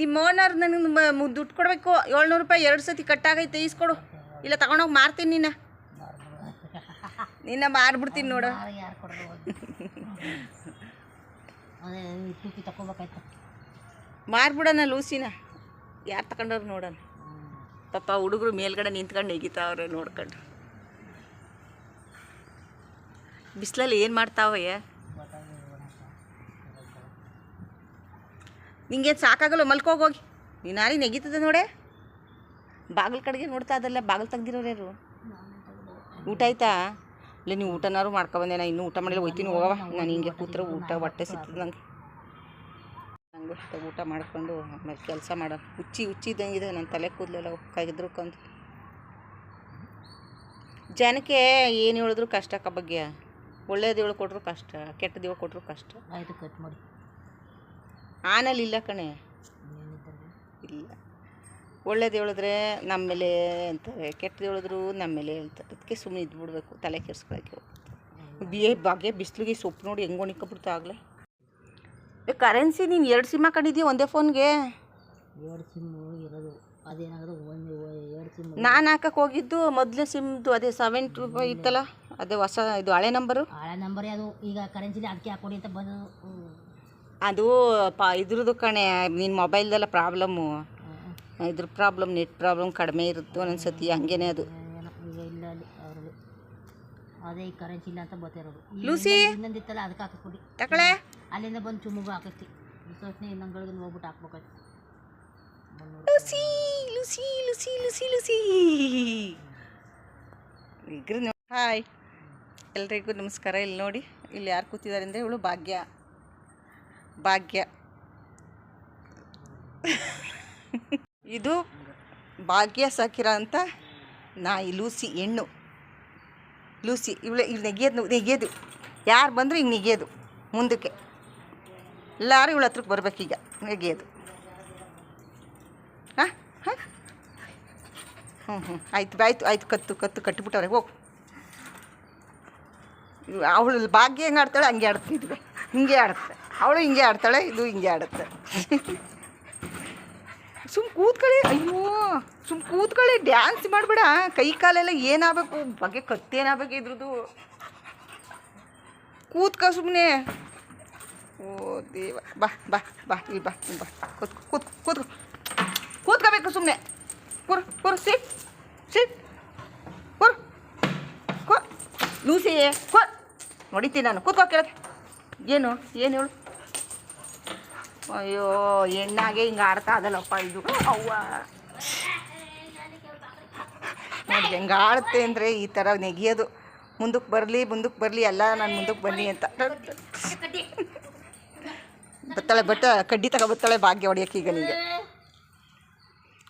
ನಿಮ್ಮ ಓನರ್ ನನಗೆ ದುಡ್ಡು ಕೊಡಬೇಕು. ಏಳ್ನೂರು ರೂಪಾಯಿ ಎರಡು ಸತಿ ಕಟ್ಟಾಗೈತೆ ಈಸ್ಕೊಡು. ಇಲ್ಲ ತಗೊಂಡೋಗಿ ಮಾರ್ತೀನಿ ನಿನ್ನ ನಿನ್ನ ಮಾರ್ಬಿಡ್ತೀನಿ ನೋಡು. ಮಾರ್ಬಿಡೋಣ ಲೂಸಿನ. ಯಾರು ತಗೊಂಡವ್ರು ನೋಡೋಣ. ಪಾಪ ಹುಡುಗರು ಮೇಲ್ಗಡೆ ನಿಂತ್ಕೊಂಡು ನೆಗಿತಾವ್ರೆ ನೋಡ್ಕೊಂಡು. ಬಿಸಿಲಲ್ಲಿ ಏನು ಮಾಡ್ತಾವಯ್ಯ? ನಿಂಗೇನು ಸಾಕಾಗಲ್ಲ ಮಲ್ಕೋಗೋಗಿ ನೀನು ಆರಿ ನೆಗೀತದೆ ನೋಡೆ? ಬಾಗಿಲು ಕಡೆಗೆ ನೋಡ್ತಾ ಅದಲ್ಲ ಬಾಗಿಲು ತೆಗ್ದಿರೋರ್ಯಾರು ಊಟ ಆಯ್ತಾ? ಇಲ್ಲ, ನೀವು ಊಟನಾರು ಮಾಡ್ಕೊಬಂದೆ ನಾ ಇನ್ನೂ ಊಟ ಮಾಡಿಲ್ಲ, ಹೋಯ್ತೀನಿ ಹೋಗವ ನಾನು ಹಿಂಗೆ ಕೂತ್ರೆ ಊಟ ಹೊಟ್ಟೆ ಸಿಗ್ತದೆ ನಂಗೆ. ನಂಗೆ ಊಟ ಮಾಡ್ಕೊಂಡು ಆಮೇಲೆ ಕೆಲಸ ಮಾಡೋ ಹುಚ್ಚಿ ಹುಚ್ಚಿ ಇದ್ದಂಗಿದೆ ನನ್ನ ತಲೆ ಕೂದಲೆಲ್ಲ ಕೈದ್ರುಕಂತ ಜನಕ್ಕೆ ಏನು ಹೇಳಿದ್ರು ಕಷ್ಟಕ್ಕ ಬಗ್ಗೆ. ಒಳ್ಳೇದು ಹೇಳಿ ಕೊಟ್ರು ಕಷ್ಟ ಕೆಟ್ಟ ದೇವಳು ಕೊಟ್ರು ಕಷ್ಟ. ಆಯಿತು ಕಟ್ ಮಾಡಿ. ಆನಲ್ಲಿ ಇಲ್ಲ ಕಣೆ. ಇಲ್ಲ. ಒಳ್ಳೇದು ಹೇಳಿದ್ರೆ ನಮ್ಮ ಮೇಲೆ ಅಂತಾರೆ ಕೆಟ್ಟದ್ದು ಹೇಳಿದ್ರು ನಮ್ಮ ಮೇಲೆ ಹೇಳ್ತಾರೆ ಅದಕ್ಕೆ ಸುಮ್ಮನೆ ಇದ್ಬಿಡ್ಬೇಕು ತಲೆ ಕೆಡ್ಸ್ಕೊಳಕ್ಕೆ. ಎ ಬಗ್ಗೆ ಬಿಸಿಲಿಗೆ ಸೊಪ್ಪು ನೋಡಿ ಹೆಂಗೆ ಒಣಿಕೊಬಿಡ್ತಾ ಆಗಲೇ. ಕರೆನ್ಸಿ ನೀನು ಎರಡು ಸಿಮ್ ಹಾಕೊಂಡಿದ್ದೀಯ ಒಂದೇ ಫೋನ್ಗೆ? ಎರಡು ಸಿಮ್ಮು ಇರೋದು. ಅದೇನಾಗೋದು ಒಂದು ಎರಡು ಸಿಮ್ ನಾನು ಹಾಕಕ್ಕೆ ಹೋಗಿದ್ದು ಮೊದಲನೇ ಸಿಮ್ದು ಅದೇ ಸೆವೆನ್ ಟು ಇತ್ತಲ್ಲ ಅದೇ ಹೊಸ ಇದು ಹಳೆ ನಂಬರು? ಹಳೆ ನಂಬರ್ ಅದು. ಈಗ ಕರೆನ್ಸಿಲಿ ಅದಕ್ಕೆ ಹಾಕೊಡಿ ಅಂತ ಬಂದು ಅದು ಪ ಇದ್ರದ್ದು ಕಣೆ ನಿನ್ನ ಮೊಬೈಲ್ದೆಲ್ಲ ಪ್ರಾಬ್ಲಮ್ಮು. ಇದ್ರ ಪ್ರಾಬ್ಲಮ್ ನೆಟ್ ಪ್ರಾಬ್ಲಮ್ ಕಡಿಮೆ ಇರುತ್ತೆ ಒಂದೊಂದು ಸತಿ ಹಂಗೇನೆ ಅದು. ಏನೋ ಇಲ್ಲ ಅಲ್ಲಿ ಅವ್ರಿಗೆ ಅದೇ ಈ ಕರೆಂಟ್ ಇಲ್ಲ ಅಂತ ಬರ್ತಿರೋದು ಲೂಸಿ? ಇನ್ನೊಂದು- ಇನ್ನೊಂದಿತ್ತಲ್ಲ ಅದಕ್ಕೆ ಹಾಕಿಸ್ಕೊಡಿ ತಗೊಳೆ ಅಲ್ಲಿಂದ ಬಂದು ಚುಮುಗು ಹಾಕಿಸ್ತಿ ವಿಶ್ವಾಸನೆ ಇನ್ನೊಂದ್ಗಳಿಗೆ ಹೋಗ್ಬಿಟ್ಟು ಹಾಕ್ಬೇಕಾಯ್ತು. Lucy Lucy Lucy Lucy Lucy! ಇಗ್ರಿ hi. ಎಲ್ರಿಗೂ ನಮಸ್ಕಾರ. ಇಲ್ಲಿ ನೋಡಿ ಇಲ್ಲಿ ಯಾರು ಕೂತಿದ್ದಾರೆ ಅಂದರೆ ಇವಳು ಭಾಗ್ಯ. ಭಾಗ್ಯ. ಇದು ಭಾಗ್ಯ ಸಾಕಿರ ಅಂತ ನಾಯಿ ಲೂಸಿ ಹೆಣ್ಣು. ಲೂಸಿ, ಇವಳು ಇಲ್ಲಿ ನೆಗೆಯೋದು ನೆಗೆಯೋದು ಯಾರು ಬಂದರೂ ಈಗ ನೆಗೆಯೋದು ಮುಂದಕ್ಕೆ. ಎಲ್ಲರೂ ಇವಳ ಹತ್ರಕ್ಕೆ ಬರ್ಬೇಕೀಗ ನೆಗೆಯೋದು ಹಾಂ ಹಾಂ. ಹ್ಞೂ ಹ್ಞೂ ಆಯ್ತು ಆಯ್ತು ಆಯ್ತು, ಕತ್ತು ಕತ್ತು ಕಟ್ಟಿಬಿಟ್ಟವ್ರೆ ಹೋಗು. ಅವಳು ಭಾಗ್ಯ ಹೆಂಗೆ ಆಡ್ತಾಳೆ ಹಂಗೆ ಆಡ್ತಿದ್ವಿ. ಹಿಂಗೆ ಆಡುತ್ತೆ. ಅವಳು ಹಿಂಗೆ ಆಡ್ತಾಳೆ, ಇದು ಹಿಂಗೆ ಆಡುತ್ತೆ. ಸುಮ್ ಕೂತ್ಕೊಳ್ಳಿ, ಅಯ್ಯೋ, ಸುಮ್ ಕೂತ್ಕೊಳ್ಳಿ ಡ್ಯಾನ್ಸ್ ಮಾಡಬೇಡ. ಕೈ ಕಾಲೆಲ್ಲ ಏನಾಗಬೇಕು? ಬಗ್ಗೆ ಕತ್ತೇನಾಗಬೇಕು ಇದ್ರದ್ದು? ಕೂತ್ಕ ಸುಮ್ಮನೆ ಓ ದೇವ, ಬಾ ಬಾ ಬಾ, ಇಲ್ಲಿ ಬಾ ಇಲ್ಲಿ ಬಾ. ಕೂತ್ ಕೂತ್ ಕೂತ್ ಕೂತ್ಕೋಬೇಕು ಸುಮ್ಮನೆ ಕುರು ಕುರು ಸಿಟ್ ಸಿಟ್ ಕುರು ಕೂ ಲೂಸಿ ಕೂ ನೋಡಿತೀನಿ ನಾನು. ಕೂತ್ಕೋ ಕೆಳಗೆ ಏನು? ಏನು ಹೇಳು? ಅಯ್ಯೋ ಹೆಣ್ಣಾಗೆ ಹಿಂಗೆ ಆಡ್ತಾ ಅದಲ್ಲಪ್ಪ ಇದು. ಅವ್ವ. ನೋಡಿ ಹೆಂಗೆ ಆಡುತ್ತೆ ಅಂದರೆ ಈ ಥರ ನೆಗೆಯೋದು. ಮುಂದಕ್ಕೆ ಬರಲಿ ಮುಂದಕ್ಕೆ ಬರಲಿ, ಎಲ್ಲ ನಾನು ಮುಂದಕ್ಕೆ ಬನ್ನಿ ಅಂತ. ಬತ್ತಾಳೆ ಬಟ್ಟ ಕಡ್ಡಿ ತಗೋ ಬತ್ತಾಳೆ, ಭಾಗ್ಯ ಹೊಡಿಯೋಕೆ ಈಗ ನಿಮಗೆ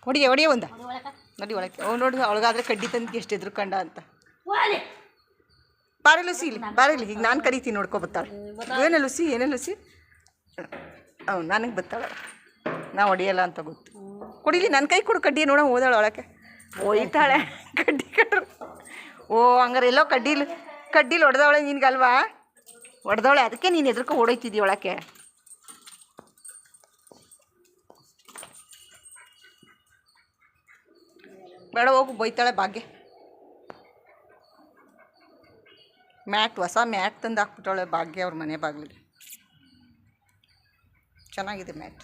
ಹೊಡಿಯ ಹೊಡಿಯ ಒಂದು. ನೋಡಿ ಒಳಗೆ ಅವ್ನು ನೋಡಿ, ಅವಳಿಗಾದ್ರೆ ಕಡ್ಡಿ ತಂದು ಎಷ್ಟು ಎದ್ರುಕಂಡ ಅಂತ. ಬಾರೆ ಲುಸಿ ಇಲ್ಲಿ, ಬಾರೆ ಇಲ್ಲಿ. ಈಗ ನಾನು ಕರಿತೀನಿ ನೋಡ್ಕೊ ಬತ್ತಾಳೆ ಏನೇ ಲುಸಿ ಏನೇ ಲುಸಿ? ಹ್ಞೂ ನನಗೆ ಬತ್ತಾಳೆ ನಾ ಹೊಡಿಯಲ್ಲ ಅಂತ ಗೊತ್ತು. ಕೊಡಿಲಿ ನನ್ನ ಕೈ ಕೊಡು ಕಡ್ಡಿ ನೋಡ ಹೋದಾಳೆ ಒಳಕ್ಕೆ. ಒಯ್ತಾಳೆ ಕಡ್ಡಿ ಕಟ್ರು. ಓ, ಹಂಗಾರೆ ಎಲ್ಲೋ ಕಡ್ಡಿಲಿ ಕಡ್ಡಿಲಿ ಹೊಡೆದವಳೆ ನಿನ್ಗಲ್ವಾ? ಹೊಡೆದವಳೆ, ಅದಕ್ಕೆ ನೀನು ಎದ್ರಕೊ ಓಡೋಯ್ತಿದ್ದೀಯ ಒಳಕ್ಕೆ. ಬೇಡ, ಹೋಗು, ಬೈತಾಳೆ ಭಾಗ್ಯ. ಮ್ಯಾಟ್ ಹೊಸ ಮ್ಯಾಟ್ ತಂದು ಹಾಕ್ಬಿಟ್ಟವಳೆ ಭಾಗ್ಯ ಅವ್ರ ಮನೆ ಬಾಗಿಲಿಗೆ. ಚೆನ್ನಾಗಿದೆ ಮ್ಯಾಟ್.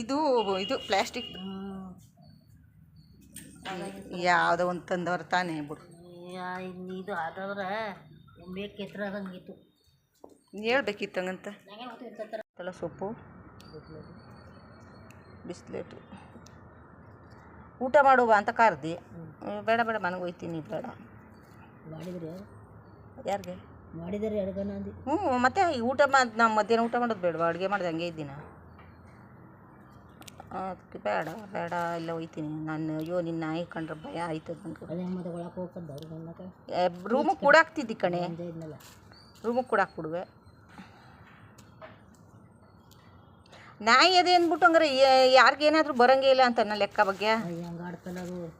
ಇದು ಇದು ಪ್ಲಾಸ್ಟಿಕ್. ಪ್ಲ್ಯಾಸ್ಟಿಕ್ ಯಾವುದೋ ಒಂದು ತಂದವ್ರ ತಾನೇ ಬಿಡು. ಇದು ಆದವ್ರೆ ಬೇಕಿತ್ತು ಹೇಳ್ಬೇಕಿತ್ತು ಹಂಗಂತ. ಸೊಪ್ಪು ಬಿಸ್ಲೇಟು. ಊಟ ಮಾಡುವ ಅಂತ ಕರ್ದು ಬೇಡ ಬೇಡ ಮನೆಗೆ ಹೋಯ್ತೀನಿ ಬೇಡ. ಮಾಡಿದರೆ? ಯಾರಿಗೆ? ಮಾಡಿದಾರೆ ಅಡುಗೆನ ಅಂದು ಹ್ಞೂ ಮತ್ತೆ ಈ ಊಟ ಮಾಡಿ ನಾವು ಮಧ್ಯಾಹ್ನ ಊಟ ಮಾಡೋದು ಬೇಡವಾ? ಅಡುಗೆ ಮಾಡಿದೆ ಹಂಗೆ ಇದ್ದೀನ. ಅದಕ್ಕೆ ಬೇಡ ಬೇಡ ಇಲ್ಲ ಹೋಯ್ತೀನಿ ನಾನು ಅಯ್ಯೋ ನಿನ್ನ ನಾಯಿ ಕಂಡ್ರೆ ಭಯ ಆಯ್ತದ ನಂಗೆ. ಕೂಡ ಹಾಕ್ತಿದ್ದಿ ಕಣೆ. ರೂಮು ರೂಮಿಗೆ ಕೂಡ ಹಾಕ್ಬಿಡುವೆ. ನಾಯಿ ಅದೇ ಅಂದ್ಬಿಟ್ಟು ಹಂಗಾರೆ ಯಾರಿಗೇನಾದ್ರೂ ಬರಂಗೇ ಇಲ್ಲ ಅಂತ ನನ್ನ ಲೆಕ್ಕ ಬಗ್ಗೆ?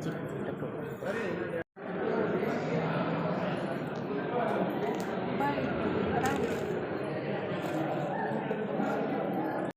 जी बिल्कुल